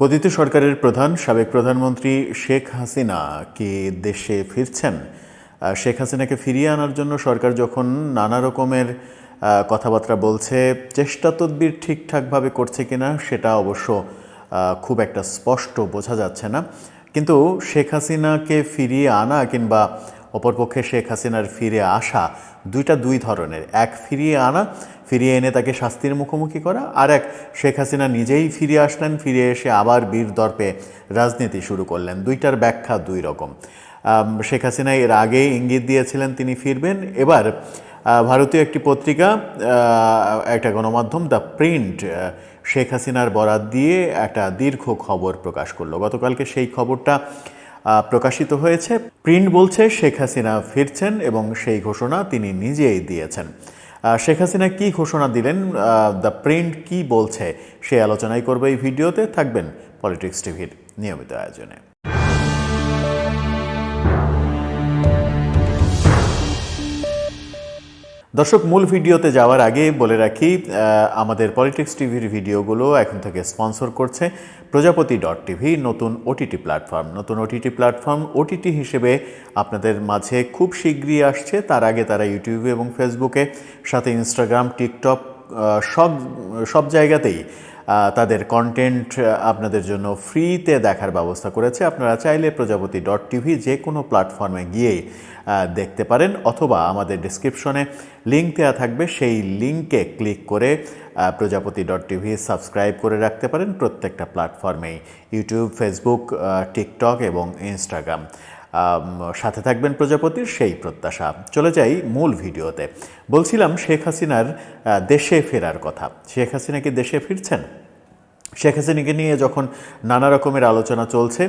পতিত সরকারের প্রধান, সাবেক প্রধানমন্ত্রী শেখ হাসিনা কি দেশে ফিরছেন? শেখ হাসিনাকে ফিরিয়ে আনার জন্য সরকার যখন নানা রকমের কথাবার্তা বলছে, চেষ্টা তদবির ঠিকঠাকভাবে করছে কিনা সেটা অবশ্য খুব একটা স্পষ্ট বোঝা যাচ্ছে না। কিন্তু শেখ হাসিনাকে ফিরিয়ে আনা কিংবা অপরপক্ষে শেখ হাসিনার ফিরে আসা দুইটা দুই ধরনের, এক ফিরিয়ে আনা, ফিরিয়ে এনে তাকে শাস্তির মুখোমুখি করা, আর এক শেখ হাসিনা নিজেই ফিরে আসলেন, ফিরে এসে আবার বীর দর্পে রাজনীতি শুরু করলেন। দুইটার ব্যাখ্যা দুই রকম। শেখ হাসিনা এর আগেই ইঙ্গিত দিয়েছিলেন তিনি ফিরবেন। এবার ভারতীয় একটি পত্রিকা একটা গণমাধ্যম, দ্য প্রিন্ট শেখ হাসিনার বরাত দিয়ে একটা দীর্ঘ খবর প্রকাশ করল। গতকালকে সেই খবরটা প্রকাশিত হয়েছে। প্রিন্ট বলছে, শেখ হাসিনা ফিরছেন এবং সেই ঘোষণা তিনি নিজেই দিয়েছেন। শেখ হাসিনা কী ঘোষণা দিলেন? দ্য প্রিন্ট কি বলছে? সে আলোচনাই করবে এই ভিডিওতে। থাকবেন পলিটিক্স টিভির নিয়মিত আয়োজনে। দর্শক, মূল ভিডিওতে যাওয়ার আগে বলে রাখি আমাদের পলিটিক্স টিভির ভিডিওগুলো এখন থেকে স্পন্সর করছে প্রজাপতি ডট টিভি, নতুন ওটিটি প্ল্যাটফর্ম। নতুন ওটিটি প্ল্যাটফর্ম ওটিটি হিসেবে আপনাদের মাঝে খুব শীঘ্রই আসছে। তার আগে তারা ইউটিউবে এবং ফেসবুকে, সাথে ইনস্টাগ্রাম, টিকটক সব সব জায়গাতেই তাদের কন্টেন্ট আপনাদের জন্য ফ্রিতে দেখার ব্যবস্থা করেছে। আপনারা চাইলে প্রজাপতি ডট টিভি যে কোনো প্ল্যাটফর্মে গিয়েই দেখতে পারেন অথবা আমাদের ডিসক্রিপশনে লিঙ্ক দেওয়া থাকবে। সেই লিঙ্কে ক্লিক করে প্রজাপতি ডট টিভি সাবস্ক্রাইব করে রাখতে পারেন প্রত্যেকটা প্ল্যাটফর্মেই ইউটিউব ফেসবুক টিকটক এবং ইনস্টাগ্রাম সাথে থাকবেন প্রজাপতির সেই প্রত্যাশা। চলে যাই মূল ভিডিওতে। বলছিলাম শেখ হাসিনার দেশে ফেরার কথা। শেখ হাসিনা কি দেশে ফিরছেন? শেখ হাসিনাকে নিয়ে যখন নানা রকমের আলোচনা চলছে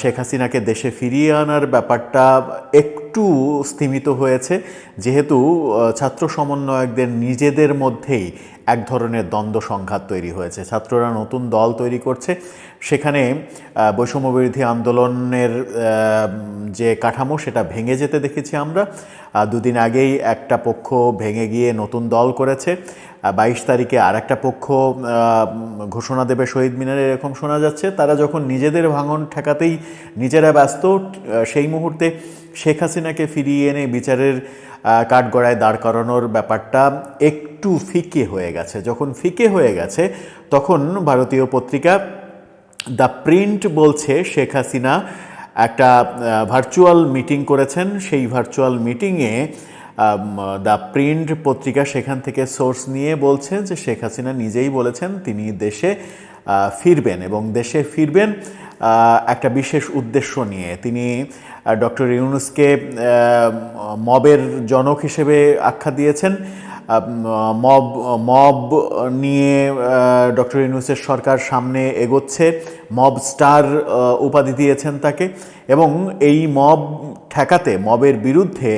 শেখ হাসিনাকে দেশে ফিরিয়ে আনার ব্যাপারটা একটু স্থিমিত হয়েছে। যেহেতু ছাত্র সমন্বয়কদের নিজেদের মধ্যেই এক ধরনের দ্বন্দ্ব সংঘাত তৈরি হয়েছে। ছাত্ররা নতুন দল তৈরি করছে। সেখানে বৈষম্যবিরোধী আন্দোলনের যে কাঠামো, সেটা ভেঙে যেতে দেখেছি আমরা। দুদিন আগেই একটা পক্ষ ভেঙে গিয়ে নতুন দল করেছে। বাইশ তারিখে আর একটা পক্ষ ঘোষণা দেবে শহীদ মিনারে, এরকম শোনা যাচ্ছে। তারা যখন নিজেদের ভাঙন ঠেকাতেই নিজেরা ব্যস্ত সেই মুহূর্তে শেখ হাসিনাকে ফিরিয়ে এনে বিচারের কাঠগড়ায় দাঁড় করানোর ব্যাপারটা একটু ফিকে হয়ে গেছে। যখন ফিকে হয়ে গেছে, তখন ভারতীয় পত্রিকা দ্য প্রিন্ট বলছে, শেখ হাসিনা একটা ভার্চুয়াল মিটিং করেছেন। সেই ভার্চুয়াল মিটিংয়ে দ্য প্রিন্ট পত্রিকা সেখান থেকে সোর্স নিয়ে বলছে যে শেখ হাসিনা নিজেই বলেছেন তিনি দেশে ফিরবেন এবং দেশে ফিরবেন। একটা বিশেষ উদ্দেশ্য নিয়ে। তিনি ডক্টর ইউনুসকে মবের জনক হিসেবে আখ্যা দিয়েছেন। মব মব নিয়ে ডক্টর ইউনুসের সরকার সামনে এগোচ্ছে। মব স্টার উপাধি দিয়েছেন তাকে। এবং এই মব ঠেকাতে, মবের বিরুদ্ধে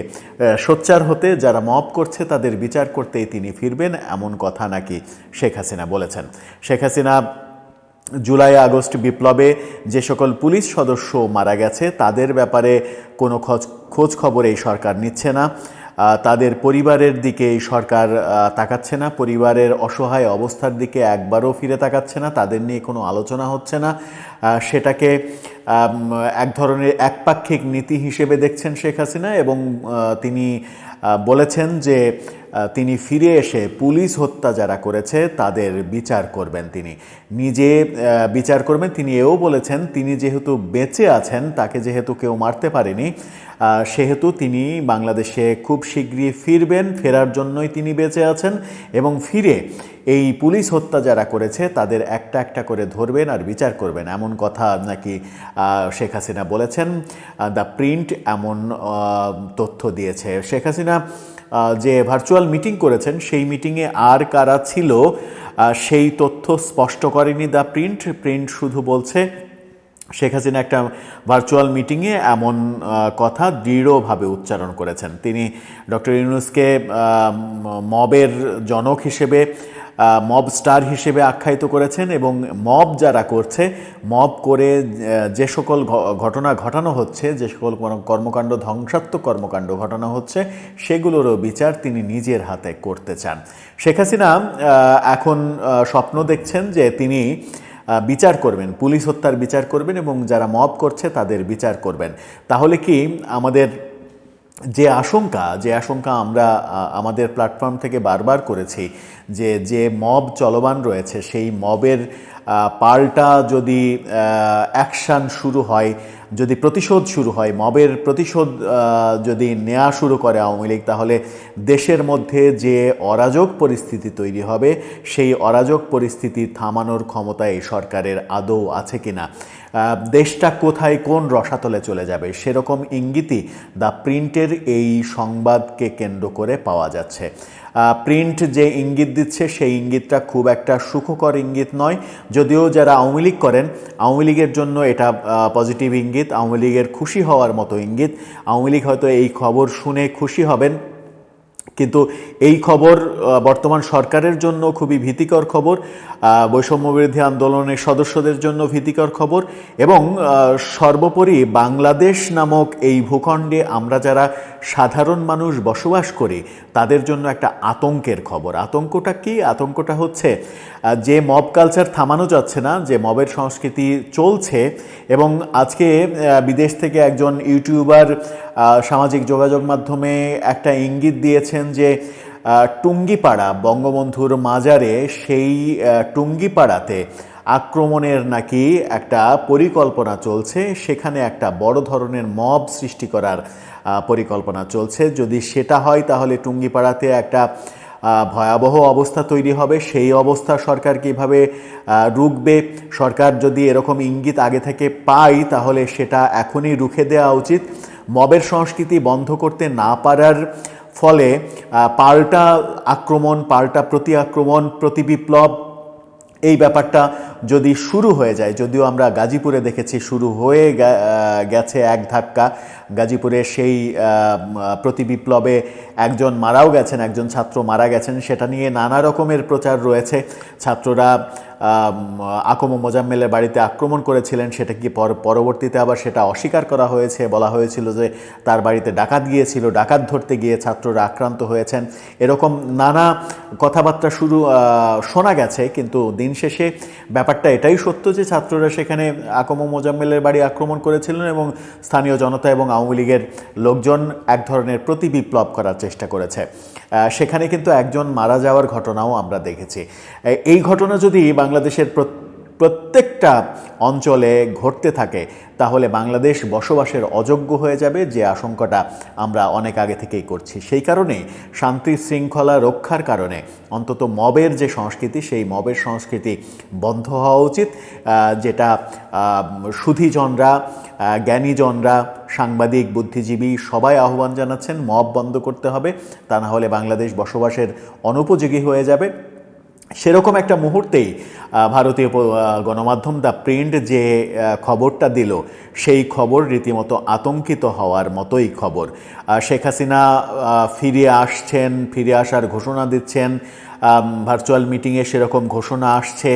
সোচ্চার হতে যারা মব করছে, তাদের বিচার করতেই তিনি ফিরবেন, এমন কথা নাকি শেখ হাসিনা বলেছেন। শেখ হাসিনা জুলাই, আগস্ট বিপ্লবে যে সকল পুলিশ সদস্য মারা গেছে, তাদের ব্যাপারে কোনো খোঁজ খোঁজ খবর এই সরকার নিচ্ছে না। তাদের পরিবারের দিকে এই সরকার তাকাচ্ছে না। পরিবারের অসহায় অবস্থার দিকে একবারও ফিরে তাকাচ্ছে না। তাদের নিয়ে কোনো আলোচনা হচ্ছে না। সেটাকে এক ধরনের একপাক্ষিক নীতি হিসেবে দেখছেন শেখ হাসিনা এবং তিনি বলেছেন যে তিনি ফিরে এসে পুলিশ হত্যা যারা করেছে, তাদের বিচার করবেন তিনি। নিজে বিচার করবেন। তিনি এও বলেছেন, তিনি যেহেতু বেঁচে আছেন, তাকে যেহেতু কেউ মারতে পারেনি সেহেতু তিনি বাংলাদেশে খুব শীঘ্রই ফিরবেন, ফেরার জন্যই তিনি বেঁচে আছেন এবং ফিরে এই পুলিশ হত্যা যারা করেছে, তাদের একটা একটা করে ধরবেন আর বিচার করবেন। এমন কথা নাকি শেখ হাসিনা বলেছেন। দ্য প্রিন্ট এমন তথ্য দিয়েছে। শেখ হাসিনা যে ভার্চুয়াল মিটিং করেছেন, সেই মিটিংয়ে আর কারা ছিল সেই তথ্য স্পষ্ট করেনি দ্য প্রিন্ট। প্রিন্ট শুধু বলছে, শেখ হাসিনা একটা ভার্চুয়াল মিটিংয়ে এমন কথা দৃঢ়ভাবে উচ্চারণ করেছেন। তিনি ডক্টর ইউনুসকে মবের জনক হিসেবে মব স্টার হিসেবে আখ্যায়িত করেছেন এবং মব যারা করছে, মব করে যে সকল ঘটনা ঘটানো হচ্ছে, যে সকল কর্ম- কর্মকাণ্ড, ধ্বংসাত্মক কর্মকাণ্ড ঘটানো হচ্ছে, সেগুলোরও বিচার তিনি নিজের হাতে করতে চান। শেখ হাসিনা এখন স্বপ্ন দেখছেন যে তিনি বিচার করবেন, পুলিশ হত্যার বিচার করবেন এবং যারা মব করছে তাদের বিচার করবেন। তাহলে কি আমাদের যে আশঙ্কা যে আশঙ্কা আমরা আমাদের প্ল্যাটফর্ম থেকে বারবার করেছি যে যে মব চলমান রয়েছে, সেই মবের পাল্টা যদি অ্যাকশান শুরু হয় যদি প্রতিশোধ শুরু হয়, মবের প্রতিশোধ যদি নেওয়া শুরু করে আওয়ামী লীগ, তাহলে দেশের মধ্যে যে অরাজক পরিস্থিতি তৈরি হবে, সেই অরাজক পরিস্থিতি থামানোর ক্ষমতা এই সরকারের আদৌ আছে কিনা? দেশটা কোথায় কোন রসাতলে চলে যাবে, সেরকম ইঙ্গিতই দ্য প্রিন্টের এই সংবাদকে কেন্দ্র করে পাওয়া যাচ্ছে। প্রিন্ট যে ইঙ্গিত দিচ্ছে সেই ইঙ্গিতটা খুব একটা সুখকর ইঙ্গিত নয়। যদিও যারা আওয়ামী লীগ করেন আওয়ামী লীগের জন্য এটা পজিটিভ ইঙ্গিত আওয়ামী লীগের খুশি হওয়ার মতো ইঙ্গিত। আওয়ামী লীগ হয়তো এই খবর শুনে খুশি হবেন কিন্তু এই খবর বর্তমান সরকারের জন্য খুবই ভীতিকর খবর আহ, বৈষম্য বিরোধী আন্দোলনের সদস্যদের জন্য ভীতিকর খবর এবং সর্বোপরি বাংলাদেশ নামক এই ভূখণ্ডে আমরা যারা সাধারণ মানুষ বসবাস করি, তাদের জন্য একটা আতঙ্কের খবর। আতঙ্কটা কি? আতঙ্কটা হচ্ছে যে মব কালচার থামানো যাচ্ছে না, যে মবের সংস্কৃতি চলছে এবং আজকে বিদেশ থেকে একজন ইউটিউবার সামাজিক যোগাযোগ মাধ্যমে একটা ইঙ্গিত দিয়েছেন যে টুঙ্গিপাড়া, বঙ্গবন্ধুর মাজারে সেই টুঙ্গিপাড়াতে আক্রমণের নাকি একটা পরিকল্পনা চলছে। সেখানে একটা বড় ধরনের মব সৃষ্টি করার পরিকল্পনা চলছে। যদি সেটা হয়, তাহলে টুঙ্গিপাড়াতে একটা ভয়াবহ অবস্থা তৈরি হবে। সেই অবস্থা সরকার কীভাবে রুখবে? সরকার যদি এরকম ইঙ্গিত আগে থেকে পায়, তাহলে সেটা এখনই রুখে দেওয়া উচিত। মবের সংস্কৃতি বন্ধ করতে না পারার ফলে পাল্টা আক্রমণ, পাল্টা প্রতি আক্রমণ, প্রতি বিপ্লব, এই ব্যাপারটা যদি শুরু হয়ে যায় যদিও আমরা গাজীপুরে দেখেছি শুরু হয়ে গেছে এক ধাক্কা। গাজীপুরে সেই আহ, উম, প্রতি বিপ্লবে একজন মারাও গেছেন একজন ছাত্র মারা গেছেন। সেটা নিয়ে নানা রকমের প্রচার রয়েছে। ছাত্ররা আকম মোজাম্মেলের বাড়িতে আক্রমণ করেছিলেন সেটা কি পর- পরবর্তীতে আবার সেটা অস্বীকার করা হয়েছে? বলা হয়েছিল যে তার বাড়িতে ডাকাত গিয়েছিল ডাকাত ধরতে গিয়ে ছাত্ররা আক্রান্ত হয়েছেন। এরকম নানা কথাবার্তা শুরু শোনা গেছে কিন্তু দিন শেষে ব্যাপারটা এটাই সত্য যে ছাত্ররা সেখানে আকম মোজাম্মেলের বাড়ি আক্রমণ করেছিলেন এবং স্থানীয় জনতা এবং আওয়ামী লীগের লোকজন এক ধরনের প্রতি বিপ্লব করার চেষ্টা করেছে। সেখানে কিন্তু একজন মারা যাওয়ার ঘটনাও আমরা দেখেছি। এই ঘটনা যদি বাংলাদেশের প্রত্যেকটা অঞ্চলে ঘটতে থাকে, তাহলে বাংলাদেশ বসবাসের অযোগ্য হয়ে যাবে যে আশঙ্কাটা আমরা অনেক আগে থেকেই করছি। সেই কারণে শান্তি শৃঙ্খলা রক্ষার কারণে অন্তত মবের যে সংস্কৃতি, সেই মবের সংস্কৃতি বন্ধ হওয়া উচিত যেটা সুধীজনরা জ্ঞানীজনরা, সাংবাদিক, বুদ্ধিজীবী সবাই আহ্বান জানাচ্ছেন, মব বন্ধ করতে হবে, তা না হলে বাংলাদেশ বসবাসের অনুপযোগী হয়ে যাবে। সেরকম একটা মুহূর্তেই ভারতীয় গণমাধ্যম দ্য প্রিন্ট যে খবরটা দিল, সেই খবর রীতিমতো আতঙ্কিত হওয়ার মতোই খবর। শেখ হাসিনা ফিরে আসছেন, ফিরে আসার ঘোষণা দিচ্ছেন ভার্চুয়াল মিটিংয়ে সেরকম ঘোষণা আসছে।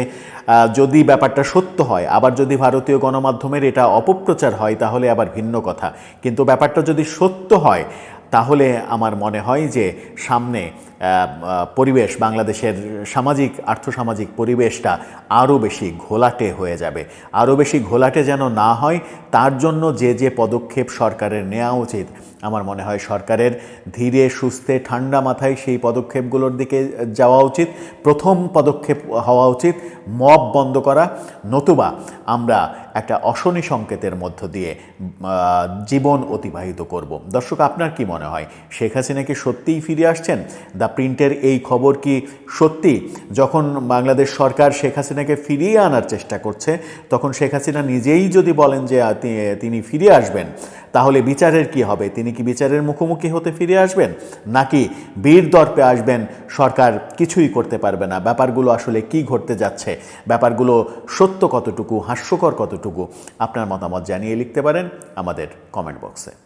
যদি ব্যাপারটা সত্য হয়, আবার যদি ভারতীয় গণমাধ্যমের এটা অপপ্রচার হয়, তাহলে আবার ভিন্ন কথা। কিন্তু ব্যাপারটা যদি সত্য হয়, তাহলে আমার মনে হয় যে সামনে পরিবেশ, বাংলাদেশের সামাজিক, আর্থসামাজিক পরিবেশটা আরও বেশি ঘোলাটে হয়ে যাবে। আরও বেশি ঘোলাটে যেন না হয়, তার জন্য যে যে পদক্ষেপ সরকারের নেওয়া উচিত, আমার মনে হয় সরকারের ধীরে, সুস্থে, ঠান্ডা মাথায় সেই পদক্ষেপগুলোর দিকে যাওয়া উচিত। প্রথম পদক্ষেপ হওয়া উচিত, মব বন্ধ করা, নতুবা আমরা একটা অশনি সংকেতের মধ্য দিয়ে জীবন অতিবাহিত করব। দর্শক, আপনার কি মনে হয়? শেখ হাসিনা কি সত্যিই ফিরে আসছেন? দ্য প্রিন্টের এই খবর কি সত্যি? যখন বাংলাদেশ সরকার শেখ হাসিনাকে ফিরিয়ে আনার চেষ্টা করছে, তখন শেখ হাসিনা নিজেই যদি বলেন যে তিনি ফিরে আসবেন, তাহলে বিচারের কি হবে? তিনি কি বিচারের মুখোমুখি হতে ফিরে আসবেন? নাকি বীর দর্পে আসবেন, সরকার কিছুই করতে পারবে না? ব্যাপারগুলো আসলে কি ঘটতে যাচ্ছে? ব্যাপারগুলো সত্য কতটুকু, হাস্যকর কতটুকু? আপনার মতামত জানিয়ে লিখতে পারেন আমাদের কমেন্ট বক্সে